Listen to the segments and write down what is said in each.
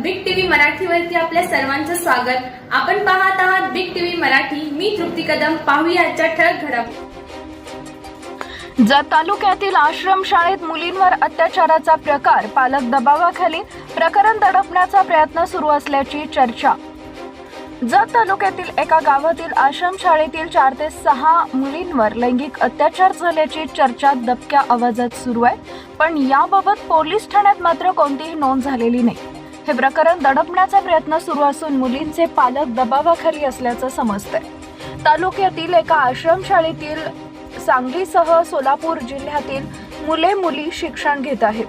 मराठीवरती आपल्या सर्वांचं स्वागत. आपण पाहत आहात बिग टीव्ही मराठी. मी तृप्ती कदम. पाहूया आजच्या ठळक घडामोडी जत तालुक्यातील आश्रमशाळेत मुलींवर अत्याचाराचा प्रकार पालक दबावाखाली प्रकरण दडपण्याचा प्रयत्न सुरू असल्याची चर्चा. जत तालुक्यातील एका गावातील आश्रमशाळेतील चार ते सहा मुलींवर लैंगिक अत्याचार झाल्याची चर्चा दबक्या आवाजात सुरू आहे. पण याबाबत पोलीस ठाण्यात मात्र कोणतीही नोंद झालेली नाही. हे प्रकरण दडपण्याचा प्रयत्न सुरू असून मुलींचे पालक दबावाखाली असल्याचं समजतंय. तालुक्यातील एका आश्रमशाळेतील सांगलीसह सोलापूर जिल्ह्यातील मुले मुली शिक्षण घेत आहेत.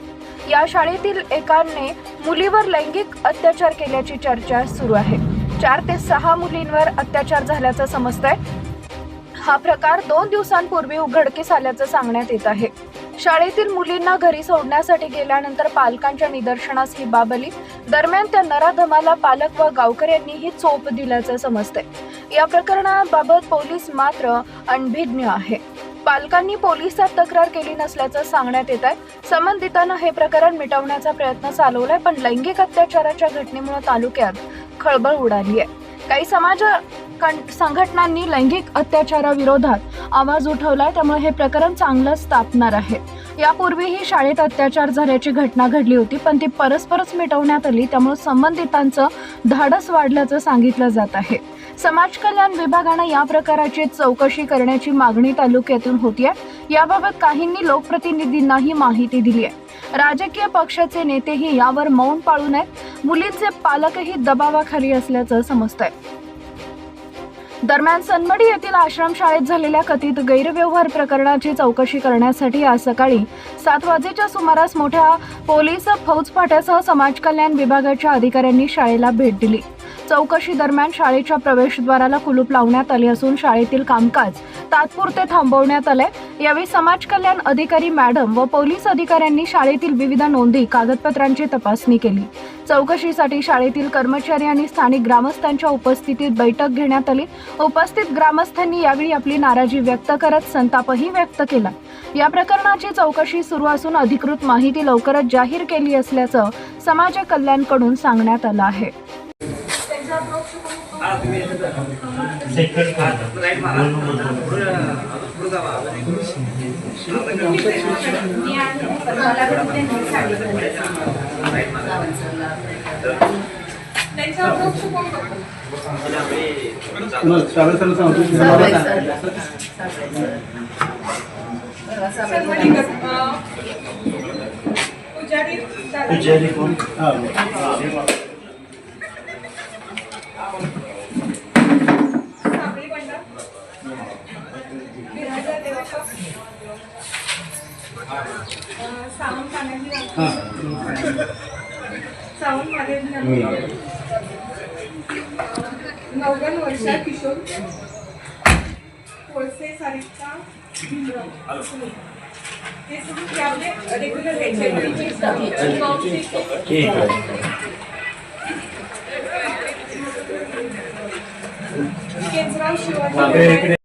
या शाळेतील एकाने मुलीवर लैंगिक अत्याचार केल्याची चर्चा सुरू आहे. चार ते सहा मुलींवर अत्याचार झाल्याचं समजतंय. हा प्रकार दोन दिवसांपूर्वी उघडकीस आल्याचं सांगण्यात येत आहे. शाळेतील मुलींना घरी सोडण्यासाठी गेल्यानंतर पालकांच्या निदर्शनास ही बाब आली. दरम्यान त्या नराधमाला पालक व गावकऱ्यांनीही चोप दिल्याचं समजतंय. या प्रकरणाबाबत पोलीस मात्र अनभिज्ञ आहे. पालकांनी पोलिसात तक्रार केली नसल्याचं सांगण्यात येत आहे. संबंधितांना हे प्रकरण मिटवण्याचा प्रयत्न चालवलाय पण लैंगिक अत्याचाराच्या घटनेमुळे तालुक्यात खळबळ उडाली आहे. काही समाज संघटनांनी लैंगिक अत्याचाराविरोधात आवाज उठवलाय त्यामुळे हे प्रकरण चांगलंच तापणार आहे. यापूर्वीही शाळेत अत्याचार झाल्याची घटना घडली होती पण ती परस्परच मिटवण्यात आली त्यामुळे संबंधितांचं धाडस वाढल्याचं सांगितलं जात आहे. समाज कल्याण विभागानं या प्रकाराची चौकशी करण्याची मागणी तालुक्यातून होती आहे याबाबत काहींनी लोकप्रतिनिधींनाही माहिती दिली आहे राजकीय पक्षाचे नेतेही यावर मौन पाळू नयेत. मुलींचे पालकही दबावाखाली असल्याचं समजतंय. दरम्यान सनमडी येथील आश्रमशाळेत झालेल्या कथित गैरव्यवहार प्रकरणाची चौकशी करण्यासाठी आज सकाळी सात वाजेच्या सुमारास मोठ्या पोलीस फौजफाट्यासह समाज कल्याण विभागाच्या अधिकाऱ्यांनी शाळेला भेट दिली. चौकशी दरम्यान शाळेच्या प्रवेशद्वाराला कुलूप लावण्यात आले असून शाळेतील कामकाज तात्पुरते थांबवण्यात आले. यावेळी समाज कल्याण अधिकारी मॅडम व पोलीस अधिकाऱ्यांनी शाळेतील विविध नोंदी कागदपत्रांची तपासणी केली. चौकशीसाठी शाळेतील कर्मचारी आणि स्थानिक ग्रामस्थांच्या उपस्थितीत बैठक घेण्यात आली. उपस्थित ग्रामस्थांनी यावेळी आपली नाराजी व्यक्त करत संतापही व्यक्त केला. या प्रकरणाची चौकशी सुरू असून अधिकृत माहिती लवकरच जाहीर केली असल्याचं समाज कल्याणकडून सांगण्यात आलं आहे. पुजारी कोण? नवगण वर्षा किशोर कोळसे सारिका हे सगळे ते आपले रेग्युलर ठीक आहे केजराव शिवाजी